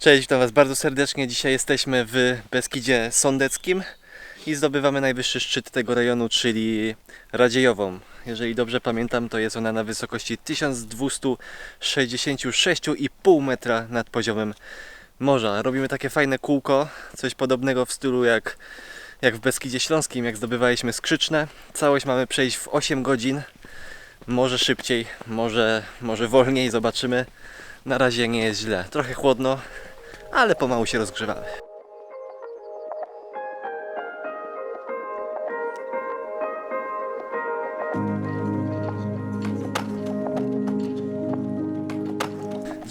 Cześć, witam Was bardzo serdecznie. Dzisiaj jesteśmy w Beskidzie Sądeckim i zdobywamy najwyższy szczyt tego rejonu, czyli Radziejową. Jeżeli dobrze pamiętam, to jest ona na wysokości 1266,5 metra nad poziomem morza. Robimy takie fajne kółko, coś podobnego w stylu jak, jak w Beskidzie Śląskim, jak zdobywaliśmy skrzyczne. Całość mamy przejść w 8 godzin. Może szybciej, może, może wolniej, zobaczymy. Na razie nie jest źle. Trochę chłodno, ale pomału się rozgrzewamy.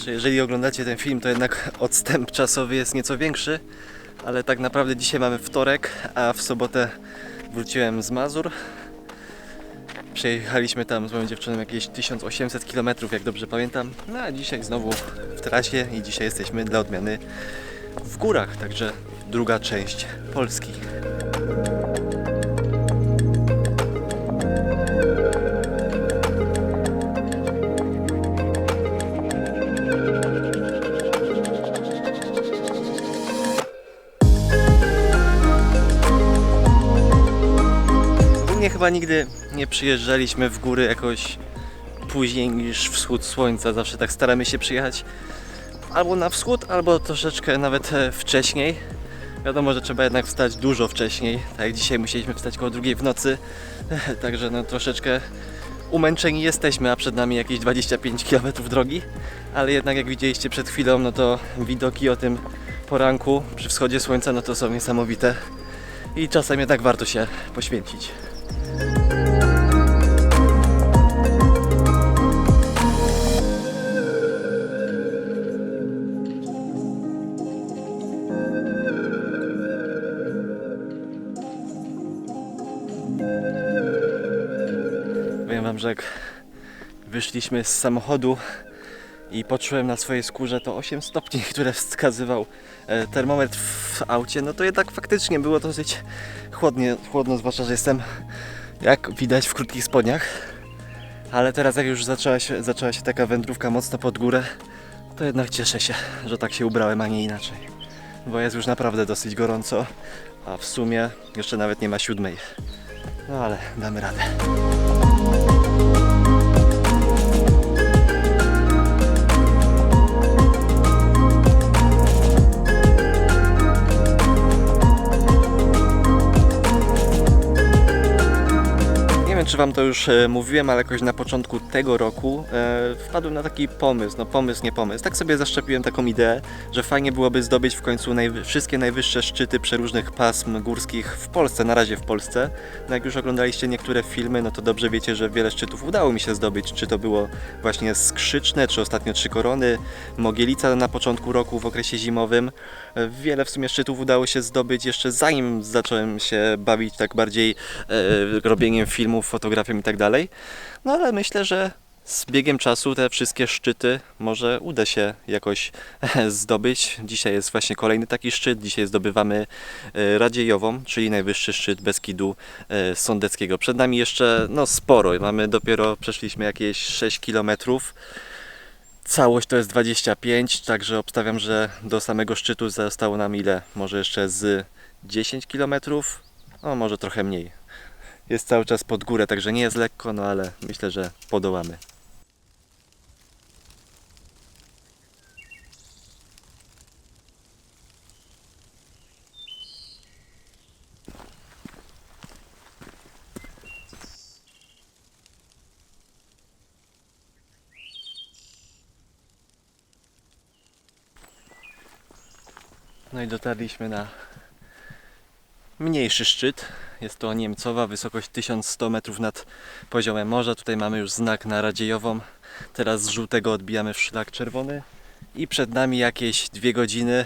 Jeżeli oglądacie ten film, to jednak odstęp czasowy jest nieco większy, ale tak naprawdę dzisiaj mamy wtorek, a w sobotę wróciłem z Mazur. Przejechaliśmy tam z moją dziewczyną jakieś 1800 km, jak dobrze pamiętam. No a dzisiaj znowu w trasie i dzisiaj jesteśmy dla odmiany w górach, także druga część Polski. Chyba nigdy nie przyjeżdżaliśmy w góry jakoś później niż wschód słońca. Zawsze tak staramy się przyjechać albo na wschód, albo troszeczkę nawet e, wcześniej. Wiadomo, że trzeba jednak wstać dużo wcześniej. Tak jak dzisiaj musieliśmy wstać koło drugiej w nocy. Także no troszeczkę umęczeni jesteśmy, a przed nami jakieś 25 km drogi. Ale jednak jak widzieliście przed chwilą, no to widoki o tym poranku przy wschodzie słońca, no to są niesamowite. I czasem jednak warto się poświęcić. Wam, że jak wyszliśmy z samochodu i poczułem na swojej skórze to 8 stopni, które wskazywał e, termometr w aucie, no to jednak faktycznie było dosyć chłodnie, chłodno, zwłaszcza, że jestem jak widać w krótkich spodniach. Ale teraz jak już zaczęła się, zaczęła się taka wędrówka mocno pod górę, to jednak cieszę się, że tak się ubrałem, a nie inaczej. Bo jest już naprawdę dosyć gorąco, a w sumie jeszcze nawet nie ma siódmej. No ale damy radę. Wiem, czy Wam to już e, mówiłem, ale jakoś na początku tego roku e, wpadłem na taki pomysł, no pomysł, nie pomysł. Tak sobie zaszczepiłem taką ideę, że fajnie byłoby zdobyć w końcu najwy- wszystkie najwyższe szczyty przeróżnych pasm górskich w Polsce, na razie w Polsce. No jak już oglądaliście niektóre filmy, no to dobrze wiecie, że wiele szczytów udało mi się zdobyć. Czy to było właśnie Skrzyczne, czy ostatnio Trzy Korony, Mogielica na początku roku w okresie zimowym. E, Wiele w sumie szczytów udało się zdobyć jeszcze zanim zacząłem się bawić tak bardziej e, robieniem filmów, fotografią i tak dalej. No ale myślę, że z biegiem czasu te wszystkie szczyty może uda się jakoś zdobyć. Dzisiaj jest właśnie kolejny taki szczyt. Dzisiaj zdobywamy e, Radziejową, czyli najwyższy szczyt Beskidu e, Sądeckiego. Przed nami jeszcze no sporo. Mamy dopiero, przeszliśmy jakieś 6 kilometrów. Całość to jest 25, także obstawiam, że do samego szczytu zostało nam ile? Może jeszcze z 10 km? No może trochę mniej. Jest cały czas pod górę, także nie jest lekko, no ale myślę, że podołamy. No i dotarliśmy na mniejszy szczyt. Jest to Niemcowa, wysokość 1100 metrów nad poziomem morza. Tutaj mamy już znak na Radziejową. Teraz z żółtego odbijamy w szlak czerwony. I przed nami jakieś dwie godziny,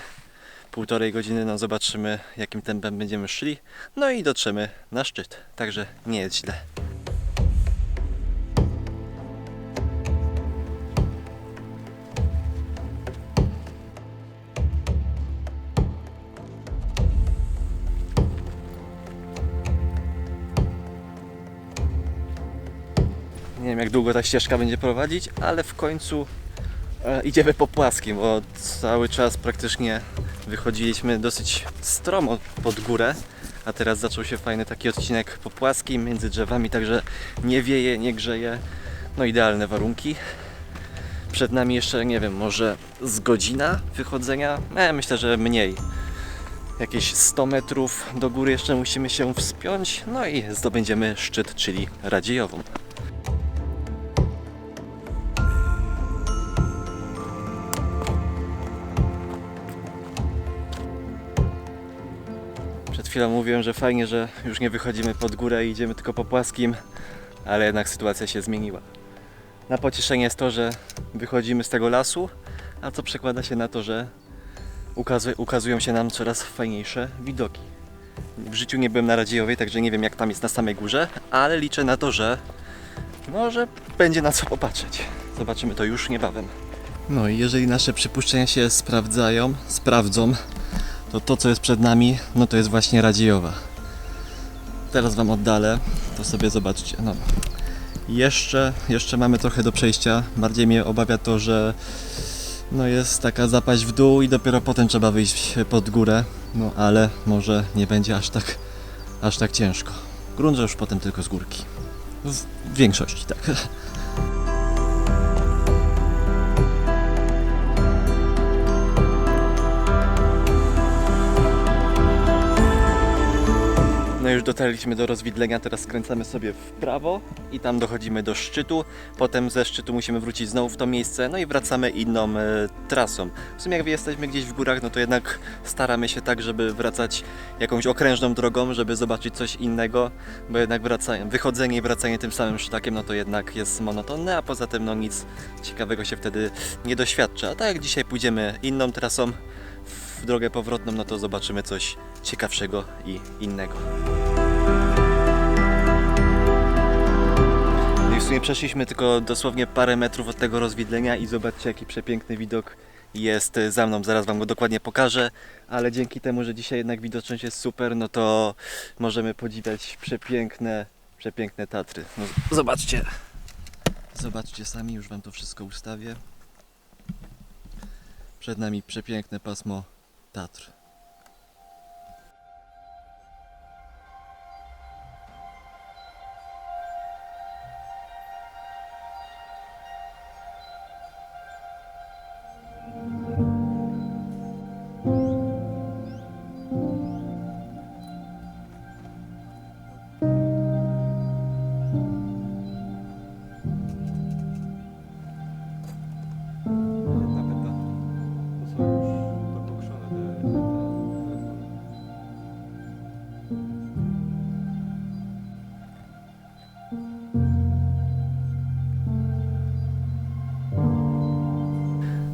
półtorej godziny. No zobaczymy jakim tempem będziemy szli. No i dotrzemy na szczyt. Także nie jest źle. Nie wiem jak długo ta ścieżka będzie prowadzić, ale w końcu E, idziemy po płaskim, bo cały czas praktycznie wychodziliśmy dosyć stromo pod górę, a teraz zaczął się fajny taki odcinek po płaskim, między drzewami, także nie wieje, nie grzeje, no idealne warunki. Przed nami jeszcze, nie wiem, może z godzina wychodzenia? E, myślę, że mniej. Jakieś 100 metrów do góry jeszcze musimy się wspiąć, no i zdobędziemy szczyt, czyli Radziejową. Chwilą mówiłem, że fajnie, że już nie wychodzimy pod górę i idziemy tylko po płaskim, ale jednak sytuacja się zmieniła. Na pocieszenie jest to, że wychodzimy z tego lasu, a co przekłada się na to, że ukazu- ukazują się nam coraz fajniejsze widoki. W życiu nie byłem na Radziejowej, także nie wiem jak tam jest na samej górze, ale liczę na to, że no, że będzie na co popatrzeć. Zobaczymy to już niebawem. No i jeżeli nasze przypuszczenia się sprawdzają, sprawdzą, to to co jest przed nami, no to jest właśnie Radziejowa. Teraz Wam oddalę, to sobie zobaczcie. No, jeszcze, jeszcze mamy trochę do przejścia. Bardziej mnie obawia to, że no jest taka zapaść w dół i dopiero potem trzeba wyjść pod górę. No ale może nie będzie aż tak, aż tak ciężko. Grunt, że już potem tylko z górki. W, w większości tak. No już dotarliśmy do rozwidlenia, teraz skręcamy sobie w prawo i tam dochodzimy do szczytu. Potem ze szczytu musimy wrócić znowu w to miejsce, no i wracamy inną e, trasą. W sumie jak jesteśmy gdzieś w górach, no to jednak staramy się tak, żeby wracać jakąś okrężną drogą, żeby zobaczyć coś innego, bo jednak wraca, wychodzenie i wracanie tym samym szlakiem, no to jednak jest monotonne, a poza tym no nic ciekawego się wtedy nie doświadcza. A tak jak dzisiaj pójdziemy inną trasą, w drogę powrotną, no to zobaczymy coś ciekawszego i innego. No i w sumie przeszliśmy tylko dosłownie parę metrów od tego rozwidlenia i zobaczcie jaki przepiękny widok jest za mną. Zaraz Wam go dokładnie pokażę, ale dzięki temu, że dzisiaj jednak widoczność jest super, no to możemy podziwiać przepiękne, przepiękne Tatry. No, zobaczcie. Zobaczcie sami, już Wam to wszystko ustawię. Przed nami przepiękne pasmo Tatr.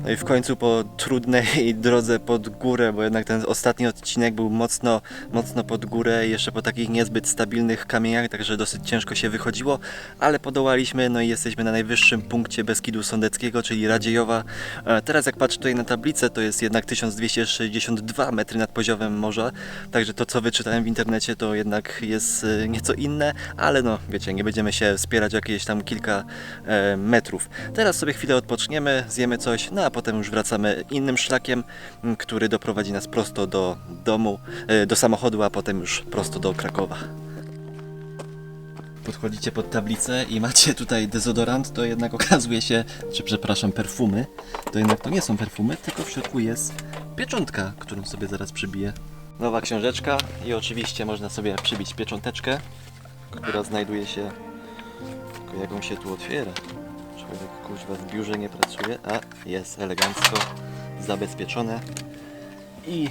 No i w końcu po trudnej drodze pod górę, bo jednak ten ostatni odcinek był mocno, mocno pod górę jeszcze po takich niezbyt stabilnych kamieniach, także dosyć ciężko się wychodziło, ale podołaliśmy, no i jesteśmy na najwyższym punkcie Beskidu Sądeckiego, czyli Radziejowa. E, Teraz jak patrzę tutaj na tablicę, to jest jednak 1262 metry nad poziomem morza, także to co wyczytałem w internecie to jednak jest e, nieco inne, ale no wiecie, nie będziemy się wspierać o jakieś tam kilka e, metrów. Teraz sobie chwilę odpoczniemy, zjemy coś, no a potem już wracamy innym szlakiem, m, który doprowadzi nas prosto do domu, e, do samochodu, a potem już prosto do Krakowa. Podchodzicie pod tablicę i macie tutaj dezodorant, to jednak okazuje się, czy przepraszam, perfumy, to jednak to nie są perfumy, tylko w środku jest pieczątka, którą sobie zaraz przybiję. Nowa książeczka i oczywiście można sobie przybić piecząteczkę, która znajduje się, tylko jak on się tu otwiera. Człowiek kuźwa w biurze nie pracuje, a jest elegancko zabezpieczone i.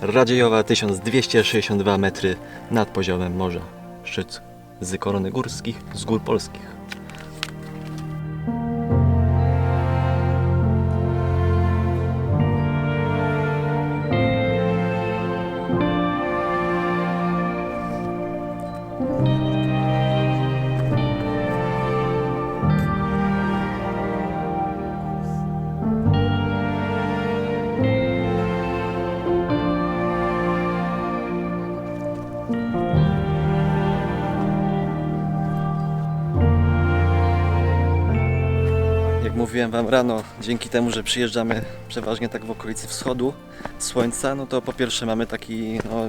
Radziejowa 1262 metry nad poziomem morza. Szczyt z korony górskich, z gór polskich. Mówiłem Wam rano, dzięki temu, że przyjeżdżamy przeważnie tak w okolicy wschodu słońca, no to po pierwsze mamy taki no,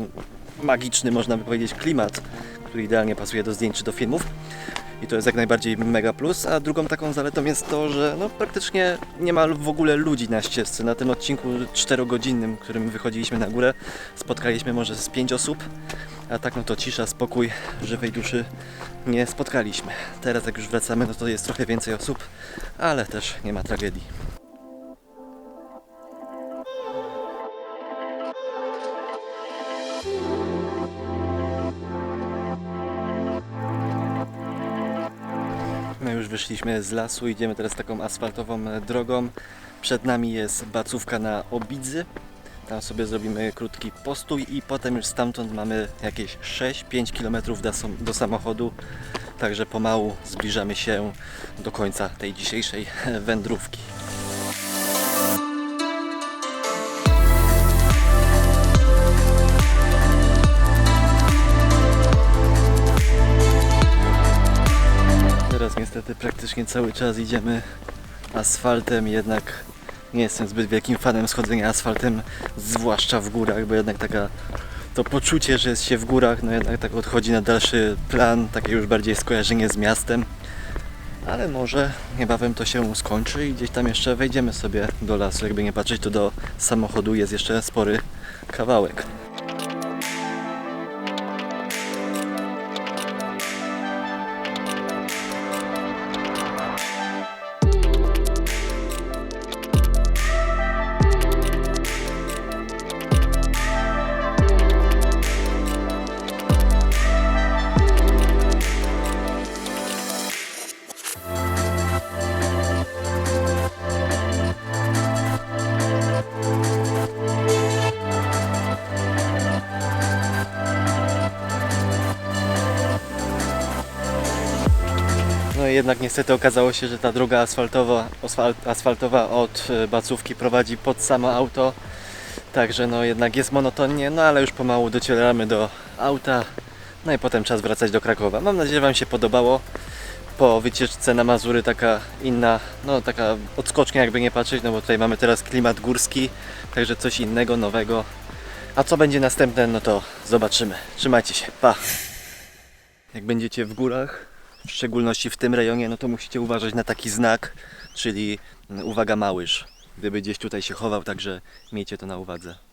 magiczny, można by powiedzieć, klimat, który idealnie pasuje do zdjęć czy do filmów. I to jest jak najbardziej mega plus, a drugą taką zaletą jest to, że no, praktycznie nie ma w ogóle ludzi na ścieżce. Na tym odcinku 4-godzinnym, którym wychodziliśmy na górę, spotkaliśmy może z 5 osób, a tak no to cisza, spokój, żywej duszy nie spotkaliśmy. Teraz jak już wracamy, no to jest trochę więcej osób, ale też nie ma tragedii. No już wyszliśmy z lasu, idziemy teraz taką asfaltową drogą. Przed nami jest bacówka na Obidzy. Tam sobie zrobimy krótki postój i potem już stamtąd mamy jakieś 6-5 km do, do samochodu. Także pomału zbliżamy się do końca tej dzisiejszej wędrówki. Teraz niestety praktycznie cały czas idziemy asfaltem, jednak nie jestem zbyt wielkim fanem schodzenia asfaltem, zwłaszcza w górach, bo jednak taka to poczucie, że jest się w górach, no jednak tak odchodzi na dalszy plan, takie już bardziej skojarzenie z miastem. Ale może niebawem to się skończy i gdzieś tam jeszcze wejdziemy sobie do lasu. Jakby nie patrzeć, to do samochodu jest jeszcze spory kawałek. No i jednak niestety okazało się, że ta droga asfaltowa, asfalt, asfaltowa od e, Bacówki prowadzi pod samo auto. Także no jednak jest monotonnie, no ale już pomału docieramy do auta. No i potem czas wracać do Krakowa. Mam nadzieję, że Wam się podobało. Po wycieczce na Mazury taka inna, no taka odskocznia jakby nie patrzeć, no bo tutaj mamy teraz klimat górski, także coś innego, nowego. A co będzie następne, no to zobaczymy. Trzymajcie się, pa! Jak będziecie w górach, w szczególności w tym rejonie, no to musicie uważać na taki znak, czyli mm, uwaga małyż. Gdyby gdzieś tutaj się chował, także miejcie to na uwadze.